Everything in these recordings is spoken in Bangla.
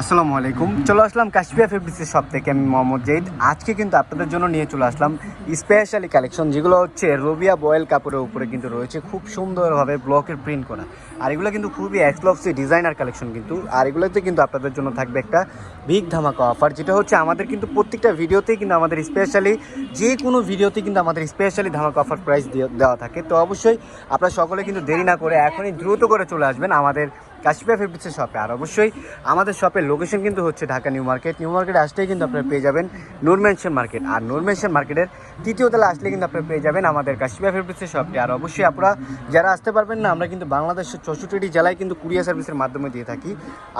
আসসালামু আলাইকুম। চলে আসলাম কাশ্মীর ফেব্রিক্সের শপ থেকে আমি মোহাম্মদ জৈদ আজকে কিন্তু আপনাদের জন্য নিয়ে চলে আসলাম স্পেশালি কালেকশন যেগুলো হচ্ছে রবিয়া বয়েল কাপড়ের উপরে কিন্তু রয়েছে। খুব সুন্দরভাবে ব্লকের প্রিন্ট করা। আর এগুলো কিন্তু খুবই এক্সক্লুসিভ ডিজাইনার কালেকশন কিন্তু। আর এগুলোতে কিন্তু আপনাদের জন্য থাকবে একটা বিগ ধামাকা অফার যেটা হচ্ছে আমাদের কিন্তু প্রত্যেকটা ভিডিওতেই কিন্তু আমাদের স্পেশালি যে কোনো ভিডিওতে কিন্তু আমাদের স্পেশালি ধামাকা অফার প্রাইস দেওয়া থাকে। তো অবশ্যই আপনারা সকলে কিন্তু দেরি না করে এখনই দ্রুত করে চলে আসবেন আমাদের কাশিপা ফেব্রিক্সের শপে আর অবশ্যই আমাদের শপের লোকেশন কিন্তু হচ্ছে ঢাকা নিউ মার্কেট। নিউ মার্কেটে আসলেই কিন্তু আপনারা পেয়ে যাবেন নুরমেনশন মার্কেট আর নুরমেনশন মার্কেটের তৃতীয় তলা আসলে কিন্তু আপনারা পেয়ে যাবেন আমাদের কাশিপা ফেব্রিক্সের শপটি আর অবশ্যই আপনারা যারা আসতে পারবেন না, আমরা কিন্তু বাংলাদেশের চৌষট্টি জেলায় কিন্তু কুরিয়ার সার্ভিসের মাধ্যমে দিয়ে থাকি।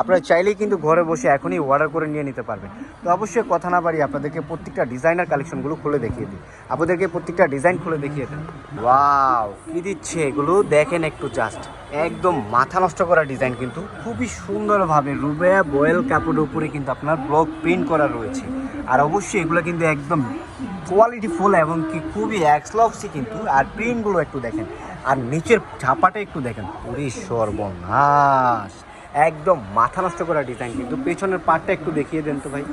আপনারা চাইলেই কিন্তু ঘরে বসে এখনই অর্ডার করে নিয়ে নিতে পারবেন। তো অবশ্যই কথা না বাড়ি আপনাদেরকে প্রত্যেকটা ডিজাইনার কালেকশনগুলো খুলে দেখিয়ে দিই। আপনাদেরকে প্রত্যেকটা ডিজাইন খুলে দেখিয়ে দেন ওয়াও কী দিচ্ছে এগুলো? দেখেন একটু জাস্ট একদম মাথা নষ্ট করা ডিজাইন কিন্তু খুবই সুন্দরভাবে রুবেয়া বয়েল কাপড়ের উপরে কিন্তু আপনার ব্লক প্রিন্ট করা রয়েছে। আর অবশ্যই এগুলো কিন্তু একদম কোয়ালিটি ফুল এবং কি খুবই এক্সলক্সি কিন্তু। আর প্রিন্টগুলো একটু দেখেন। আর নিচের ছাপাটা একটু দেখেন। পুরী সর্বনাশ! একদম মাথা নষ্ট করা ডিজাইন কিন্তু পেছনের পার্টটা একটু দেখিয়ে দেন তো ভাই।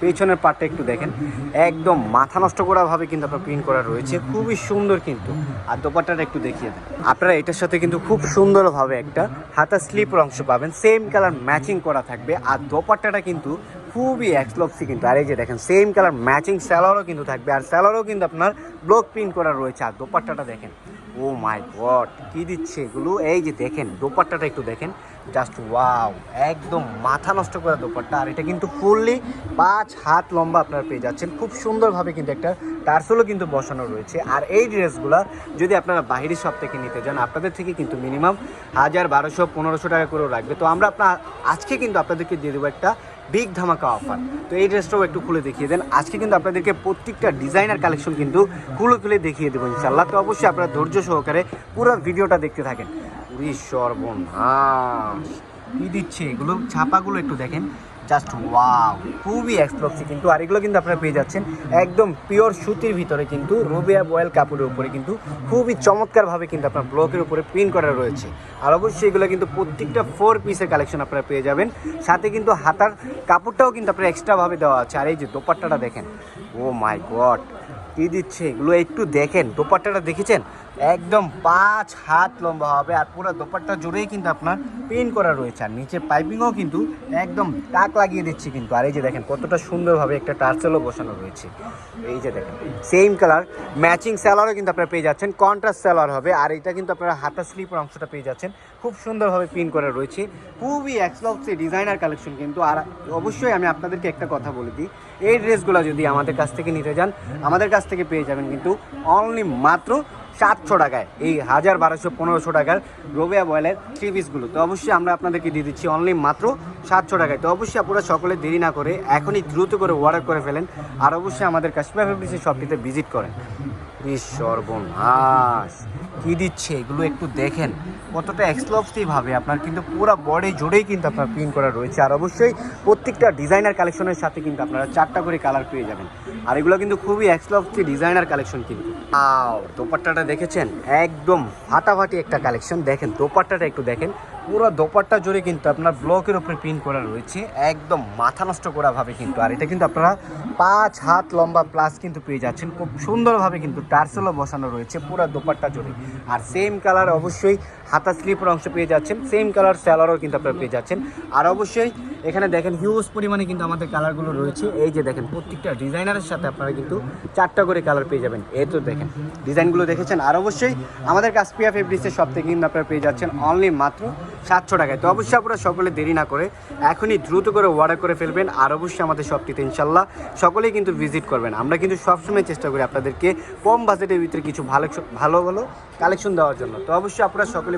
পেছনের পার্টটা একটু দেখেন। একদম মাথা নষ্ট করা ভাবে কিন্তু আপনার প্রিন্ট করা রয়েছে। খুবই সুন্দর কিন্তু। আর দোপাট্টাটা একটু দেখিয়ে দেন। আপনারা এটার সাথে কিন্তু খুব সুন্দরভাবে একটা হাতা স্লিপের অংশ পাবেন। সেম কালার ম্যাচিং করা থাকবে। আর দোপাট্টাটা কিন্তু খুবই এক্সলক্সি কিন্তু। আর এই যে দেখেন সেম কালার ম্যাচিং স্যালারও কিন্তু থাকবে। আর স্যালোয়ারও কিন্তু আপনার ব্লক প্রিন্ট করা রয়েছে। আর দোপাট্টাটা দেখেন। ও মাই গড কি দিচ্ছে এগুলো? এই যে দেখেন, দোপাট্টাটা একটু দেখেন। জাস্ট ওয়াও একদম মাথা নষ্ট করা দোপাট্টা। আর এটা কিন্তু ফুললি পাঁচ হাত লম্বা আপনারা পেয়ে যাচ্ছেন। খুব সুন্দরভাবে কিন্তু একটা টার্সেলও কিন্তু বসানো রয়েছে। আর এই ড্রেসগুলো যদি আপনারা বাহিরি শপ থেকে নিতে যান, আপনাদের থেকে কিন্তু মিনিমাম হাজার বারোশো পনেরোশো টাকা করেও রাখবে। তো আমরা আপনার আজকে কিন্তু আপনাদেরকে দিয়ে দেবো একটা বিগ ধামাকা অফার তো এই ড্রেসটাও একটু খুলে দেখিয়ে দেন। আজকে কিন্তু আপনাদেরকে প্রত্যেকটা ডিজাইনার কালেকশন কিন্তু খুলে খুলে দেখিয়ে দেবো ইনশাল্লাহ তো অবশ্যই আপনারা ধৈর্য সহকারে পুরো ভিডিওটা দেখতে থাকেন। উড়ি সর্বনাশ। কি দিচ্ছে এগুলো? ছাপাগুলো একটু দেখেন। জাস্ট ওয়াও, খুবই এক্সপ্লোসিভ কিন্তু, আর এগুলো কিন্তু আপনারা পেয়ে যাচ্ছেন একদম পিওর সুতির ভিতরে কিন্তু রোবিয়া বয়েল কাপড়ের উপরে কিন্তু খুবই চমৎকারভাবে কিন্তু আপনার ব্লকের উপরে প্রিন্ট করা রয়েছে। আর অবশ্যই এগুলো কিন্তু প্রত্যেকটা ফোর পিসের কালেকশন আপনারা পেয়ে যাবেন। সাথে কিন্তু হাতার কাপড়টাও কিন্তু আপনার এক্সট্রাভাবে দেওয়া আছে। আর এই যে দোপাট্টাটা দেখেন, ও মাই গড কি দিচ্ছে? এগুলো একটু দেখেন, দোপাট্টাটা দেখেছেন? একদম পাঁচ হাত লম্বা হবে আর পুরো দোপাট্টা জুড়েই কিন্তু আপনার প্রিন্ট করা রয়েছে। আর নিচে পাইপিংও কিন্তু একদম টাক লাগিয়ে দিচ্ছে কিন্তু। আর এই যে দেখেন কতটা সুন্দরভাবে একটা টার্সেলও বসানো রয়েছে। এই যে দেখেন সেম কালার ম্যাচিং স্যালারও কিন্তু আপনারা পেয়ে যাচ্ছেন কন্ট্রাস্ট স্যালার হবে। আর এটা কিন্তু আপনারা হাতা স্লিপের অংশটা পেয়ে যাচ্ছেন। খুব সুন্দরভাবে প্রিন্ট করা রয়েছে। খুবই এক্সলক্সি ডিজাইনার কালেকশন কিন্তু। আর অবশ্যই আমি আপনাদেরকে একটা কথা বলে দিই, এই ড্রেসগুলো যদি আমাদের কাছ থেকে নিতে যান, আমাদের কাছ থেকে পেয়ে যাবেন কিন্তু অনলি মাত্র সাতশো টাকায়, এই হাজার বারোশো পনেরোশো টাকার রোবিয়া বয়েলের থ্রি পিসগুলো তো অবশ্যই আমরা আপনাদেরকে দিয়ে দিচ্ছি অনলি মাত্র সাতশো টাকায়। তো অবশ্যই আপনারা সকলে দেরি না করে এখনই দ্রুত করে অর্ডার করে ফেলেন। আর অবশ্যই আমাদের কাশ্মীর ফেব্রিক্সের শপটিতে ভিজিট করেন। সর্বনাশ। কি দিচ্ছে? এগুলো একটু দেখেন। কতটা এক্সক্লুসিভ ভাবে আপনার কিন্তু পুরো বডি জুড়েই কিন্তু আপনার প্রিন্ট করা রয়েছে। আর অবশ্যই প্রত্যেকটা ডিজাইনার কালেকশনের সাথে কিন্তু আপনারা চারটা করে কালার পেয়ে যাবেন। আর এগুলো কিন্তু খুবই এক্সক্লুসিভ ডিজাইনার কালেকশন কিন্তু। আও দোপাট্টাটা দেখেছেন? একদম ফাটাফাটি একটা কালেকশন দেখেন, দোপাট্টাটা একটু দেখেন। পুরো দোপাট্টা জুড়ে কিন্তু আপনার ব্লকের উপরে প্রিন্ট করা রয়েছে। একদম মাথা নষ্ট করাভাবে কিন্তু। আর এটা কিন্তু আপনারা পাঁচ হাত লম্বা প্লাস কিন্তু পেয়ে যাচ্ছেন। খুব সুন্দরভাবে কিন্তু টার্সেলও বসানো রয়েছে পুরো দোপাট্টা জুড়ে। আর সেম কালার অবশ্যই হাতা স্লিপের অংশ পেয়ে যাচ্ছেন। সেম কালার স্যালারও কিন্তু আপনারা পেয়ে যাচ্ছেন। আর অবশ্যই এখানে দেখেন হিউজ পরিমাণে কিন্তু আমাদের কালারগুলো রয়েছে। এই যে দেখেন, প্রত্যেকটা ডিজাইনারের সাথে আপনারা কিন্তু চারটা করে কালার পেয়ে যাবেন। এই তো দেখেন ডিজাইনগুলো দেখেছেন। আর অবশ্যই আমাদের কাসপিয়া ফেব্রিক্সের সব থেকে কিন্তু আপনারা পেয়ে যাচ্ছেন অনলি মাত্র সাতশো টাকায়। তো অবশ্যই আপনারা সকলে দেরি না করে এখনই দ্রুত করে অর্ডার করে ফেলবেন। আর অবশ্যই আমাদের শপটিতে ইনশাল্লাহ সকলেই কিন্তু ভিজিট করবেন। আমরা কিন্তু সবসময় চেষ্টা করি আপনাদেরকে কম বাজেটের ভিতরে কিছু ভালো ভালো ভালো কালেকশন দেওয়ার জন্য। তো অবশ্যই আপনারা সকলেই